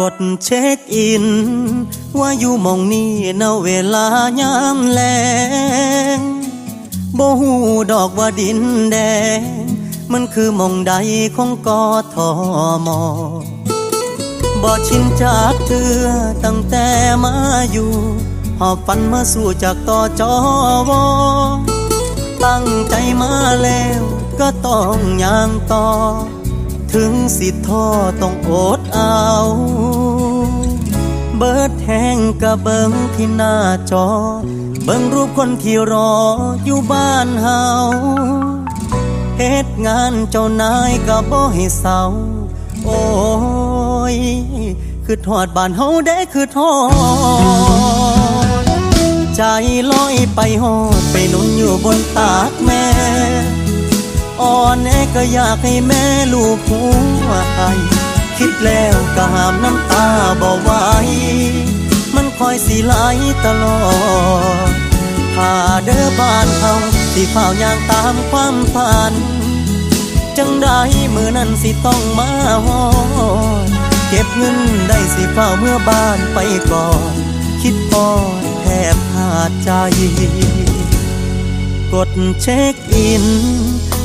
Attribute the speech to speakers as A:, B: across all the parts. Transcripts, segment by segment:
A: กดเช็คอิน ว่าอยู่มองนี้ณเวลายามแลงบ่หูดอกว่าดินแดง มันคือมองใดของกอทอมอบ่ชินจากเธอตั้งแต่มาอยู่หอบฝันมาสู่จากต่อจอวอตั้งใจมาแล้วก็ต้องย่างต่อ ถึงสิท้อต้องอดเอา เบิดแห้งกะเบิงที่หน้าจอ เบิงรูปคนที่รออยู่บ้านเฮาเหตุงานเจ้านายก็บ่ให้เศร้า โอ้ย คือทอดบ้านเฮาได้คือทอด ใจลอยไปหอดไปนุ่นอยู่บนตากแม่ อ่อนแอก็อยากให้แม่ลูกหัวไอคิดแล้วก็หามน้ำตาบ่ไหวมันคอยสีไหลตลอดถ้าเด้อบ้านเฮาที่เฝ้าย่างตามความฝัน จังได้มือนั้นสิต้องมาหอดเก็บเงินได้สิเฝ้าเมื่อบ้านไปก่อน คิดพอดแทบขาดใจ กดเช็คอิน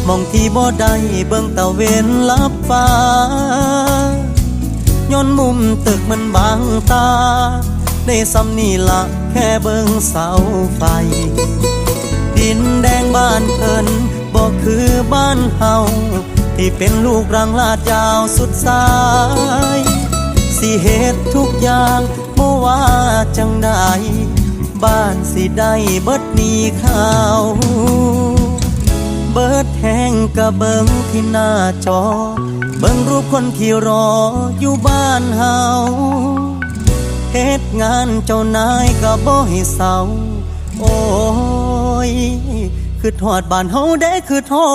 A: มองที่บ่ได้เบิ่งตะเวนลับฟ้าย้อนมุมตึกมันบางตา ได้ซ้ำนี่ละแค่เบิ่งเสาไฟ ดินแดงบ้านเพิ่นบอกคือบ้านเฮาที่เป็นลูกรังลาดยาวสุดสาย สิเหตุทุกอย่างบ่ว่าจังใดบ้านสิได้เบิดนี้ข้าวเบิดแห กะเบิงที่หน้าจอ เบิงรูปคนที่รออยู่บ้านเฮาเหตุงานเจ้านายก็บ่ให้เศร้าโอ้ยคือทอดบ้านเฮาได้คือทอ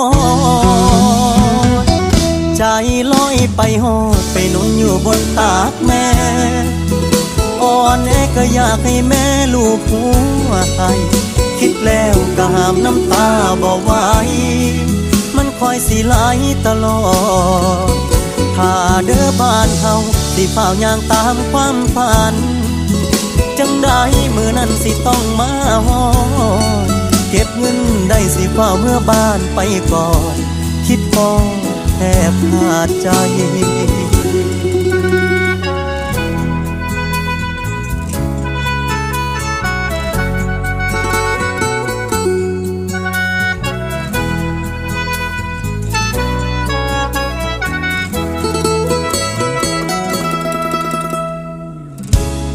A: ด ใจลอยไปหอดไปนุ่นอยู่บนตากแม่อ่อนแอก็อยากให้แม่ลูกหัวไอคิดแล้วก็หามน้ำตาบ่ไหว มันคอยสิไหลตลอด ถ้าเด้อบ้านเฮาสิเฝ้าย่างตามความฝัน จังได้มือนั้นสิต้องมาหอดเก็บเงินได้สิเฝ้าเมื่อบ้านไปก่อน คิดพอแทบขาดใจ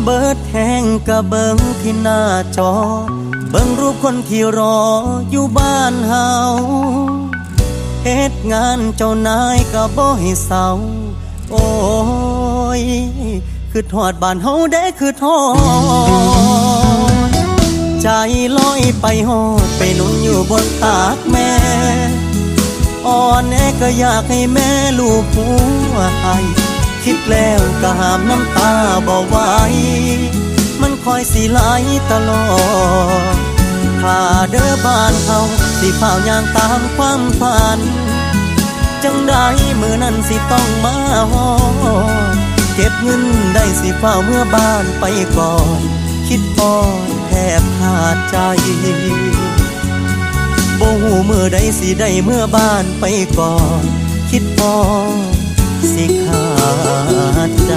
A: เบิดแห้งกะเบิงที่หน้าจอ เบิงรูปคนที่รออยู่บ้านเฮาเหตุงานเจ้านายก็บ่ให้เศร้าโอ้ยคือทอดบ้านเฮาได้คือทอดใจลอยไปหอดไปนุ่นอยู่บนตากแม่อ่อนแอก็อยากให้แม่ลูกหัวไอ คิดแล้วก็หามน้ำตาบ่ไหวมันคอยสีไหลตลอดถ้าเด้อบ้านเฮาสิเฝ้าย่างตามความฝัน จังได้มือนั้นสิต้องมาหอเก็บเงินได้สิเฝ้าเมื่อบ้านไปก่อน คิดพอดแทบขาดใจบ่หูมือใดสิได้เมื่อบ้านไปก่อน คิดพอ สิขาดใจ